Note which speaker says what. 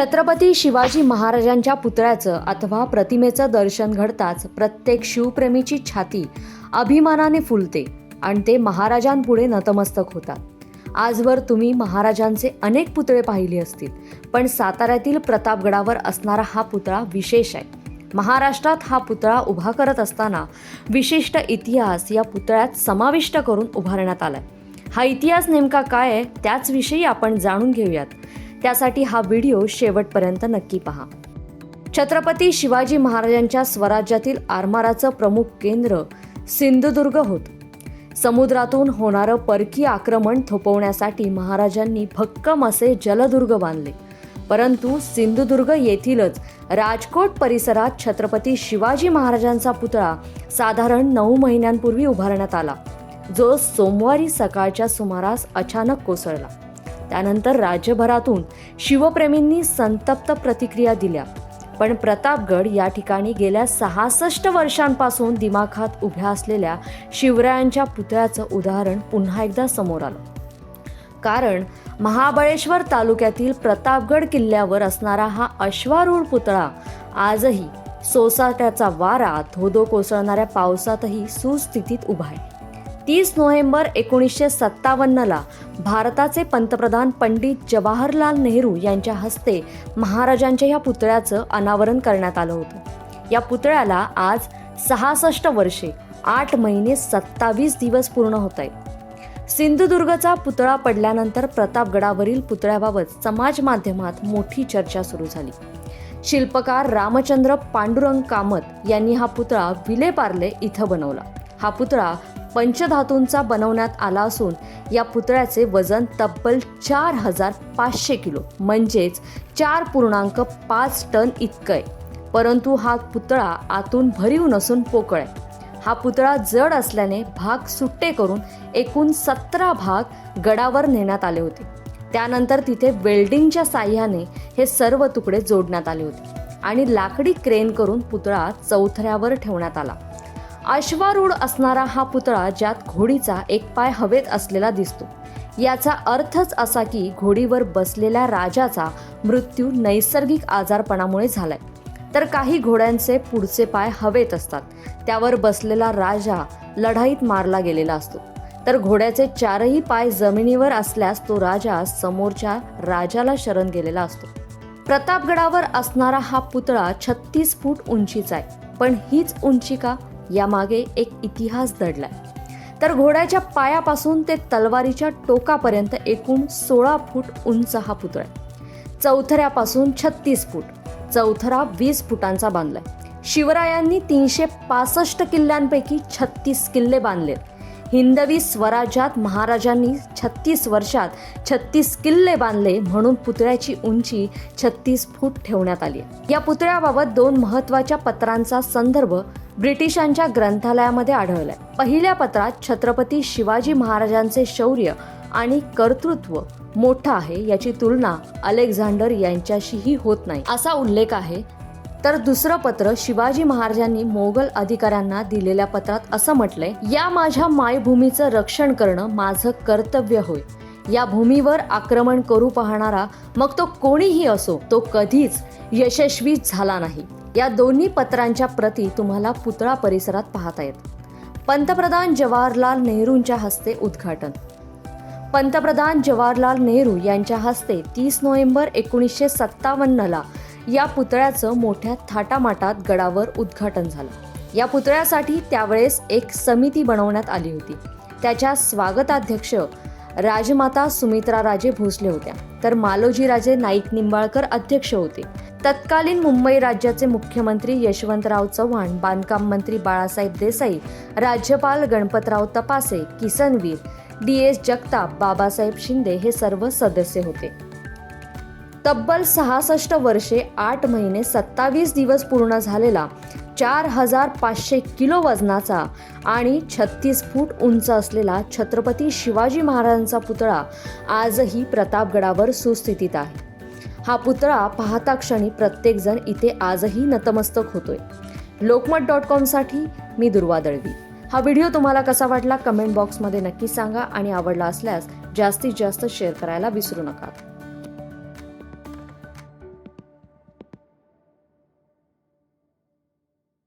Speaker 1: छत्रपती शिवाजी महाराजांच्या पुतळ्याचं अथवा प्रतिमेचं दर्शन घडताच प्रत्येक शिवप्रेमीची छाती अभिमानाने फुलते आणि ते महाराजांपुढे नतमस्तक होतात. आजवर तुम्ही महाराजांचे अनेक पुतळे पाहिले असतील पण साताऱ्यातील प्रतापगडावर असणारा हा पुतळा विशेष आहे. महाराष्ट्रात हा पुतळा उभा करत असताना विशिष्ट इतिहास या पुतळ्यात समाविष्ट करून उभारण्यात आलाय. हा इतिहास नेमका काय आहे त्याचविषयी आपण जाणून घेऊयात. त्यासाठी हा व्हिडिओ शेवटपर्यंत नक्की पहा. छत्रपती शिवाजी महाराजांच्या स्वराज्यातील आरमाराचं प्रमुख केंद्र सिंधुदुर्ग होतं. समुद्रातून होणारं परकी आक्रमण थोपवण्यासाठी महाराजांनी भक्कम असे जलदुर्ग बांधले. परंतु सिंधुदुर्ग येथीलच राजकोट परिसरात छत्रपती शिवाजी महाराजांचा पुतळा साधारण नऊ महिन्यांपूर्वी उभारण्यात आला जो सोमवारी सकाळच्या सुमारास अचानक कोसळला. त्यानंतर राज्यभरातून शिवप्रेमींनी संतप्त प्रतिक्रिया दिल्या. पण प्रतापगड या ठिकाणी गेल्या सहासष्ट वर्षांपासून दिमाखात उभ्या असलेल्या शिवरायांच्या पुतळ्याचं उदाहरण पुन्हा एकदा समोर आलं. कारण महाबळेश्वर तालुक्यातील प्रतापगड किल्ल्यावर असणारा हा अश्वारूढ पुतळा आजही सोसाट्याचा वारा धोधो कोसळणाऱ्या पावसातही सुस्थितीत उभा आहे. तीस नोव्हेंबर एकोणीसशे सत्तावन्नला भारताचे पंतप्रधान पंडित जवाहरलाल नेहरू यांच्या हस्ते महाराजांच्या या पुतळ्याचं अनावरण करण्यात आलं होतं. या पुतळ्याला आज सहासष्ट वर्षे आठ महिने सत्तावीस दिवस पूर्ण होत आहेत सिंधुदुर्गचा पुतळा पडल्यानंतर प्रतापगडावरील पुतळ्याबाबत समाज माध्यमात मोठी चर्चा सुरू झाली. शिल्पकार रामचंद्र पांडुरंग कामत यांनी हा पुतळा विलेपार्ले इथं बनवला. हा पुतळा पंचधातूंचा बनवण्यात आला असून या पुतळ्याचे वजन तब्बल चार हजार पाचशे किलो म्हणजेच चार पूर्णांक पाच टन इतकं आहे. परंतु हा पुतळा आतून भरीव नसून पोकळ आहे. हा पुतळा जड असल्याने भाग सुट्टे करून एकूण सतरा भाग गडावर नेण्यात आले होते. त्यानंतर तिथे वेल्डिंगच्या साह्याने हे सर्व तुकडे जोडण्यात आले होते आणि लाकडी क्रेन करून पुतळा चौथऱ्यावर ठेवण्यात आला. अश्वारूढ असणारा हा पुतळा ज्यात घोडीचा एक पाय हवेत असलेला दिसतो. याचा अर्थच असा की घोडीवर बसलेल्या राजाचा मृत्यू नैसर्गिक आजारपणामुळे झालाय. तर काही घोड्यांचे पुढचे पाय हवेत असतात. त्यावर बसलेला राजा लढाईत मारला गेलेला असतो. तर घोड्याचे चारही पाय जमिनीवर असल्यास तो राजा समोरच्या राजाला शरण गेलेला असतो. प्रतापगडावर असणारा हा पुतळा छत्तीस फूट उंचीचा आहे. पण हीच उंची का? यामागे एक इतिहास दडलाय. तर घोड्याच्या पायापासून ते तलवारीच्या टोकापर्यंत एकूण सोळा फूट उंच हा पुतळा आहे. चौथऱ्यापासून छत्तीस फूट चौथरा वीस फुटांचा बांधलाय. शिवरायांनी तीनशे पासष्ट किल्ल्यांपैकी छत्तीस किल्ले बांधले. हिंदवी स्वराज्यात महाराजांनी छत्तीस वर्षात छत्तीस किल्ले बांधले म्हणून पुतळ्याची उंची छत्तीस फूट ठेवण्यात आली आहे. या पुतळ्याबाबत दोन महत्त्वाच्या पत्रांचा संदर्भ ब्रिटिशांच्या ग्रंथालयामध्ये आढळलाय. पहिल्या पत्रात छत्रपती शिवाजी महाराजांचे शौर्य आणि कर्तृत्व मोठं आहे याची तुलना अलेक्झांडर यांच्याशीही होत नाही. असा उल्लेख आहे. तर दुसरं पत्र शिवाजी महाराजांनी मोगल अधिकाऱ्यांना दिलेल्या पत्रात असं म्हटलंय या माझ्या मायभूमीचं रक्षण करणं माझं कर्तव्य होय. या भूमीवर आक्रमण करू पाहणारा मग तो कोणीही असो तो कधीच यशस्वी झाला नाही. या दोन्ही पत्रांच्या प्रती तुम्हाला पुतळा परिसरात पाहता येत. पंतप्रधान जवाहरलाल नेहरूंच्या हस्ते उद्घाटन. पंतप्रधान जवाहरलाल नेहरू यांच्या हस्ते तीस नोव्हेंबर एकोणीसशे सत्तावन्नला या पुतळ्याचं मोठ्या थाटामाटात गडावर उद्घाटन झालं. या पुतळ्यासाठी त्यावेळेस एक समिती बनवण्यात आली होती. त्याच्या स्वागताध्यक्ष राजमाता सुमित्रा राजे भोसले होत्या. तर मालोजी राजे नाईक निंबाळकर अध्यक्ष होते. तत्कालीन मुंबई राज्याचे मुख्यमंत्री यशवंतराव चव्हाण बांधकाम मंत्री बाळासाहेब देसाई राज्यपाल गणपतराव तपासे किसनवीर डी एस जगताप बाबासाहेब शिंदे हे सर्व सदस्य होते. तब्बल सहासष्ट वर्षे आठ महिने सत्तावीस दिवस पूर्ण झालेला चार हजार पाचशे किलो वजनाचा आणि छत्तीस फूट उंच असलेला छत्रपती शिवाजी महाराजांचा पुतळा आजही प्रतापगडावर सुस्थितीत आहे. हा पुतळा पाहता क्षणी प्रत्येकजण इथे आजही नतमस्तक होतोय. लोकमत डॉट कॉमसाठी मी दुर्वा दळवी. हा व्हिडिओ तुम्हाला कसा वाटला कमेंट बॉक्समध्ये नक्की सांगा आणि आवडला असल्यास जास्तीत जास्त शेअर करायला विसरू नका.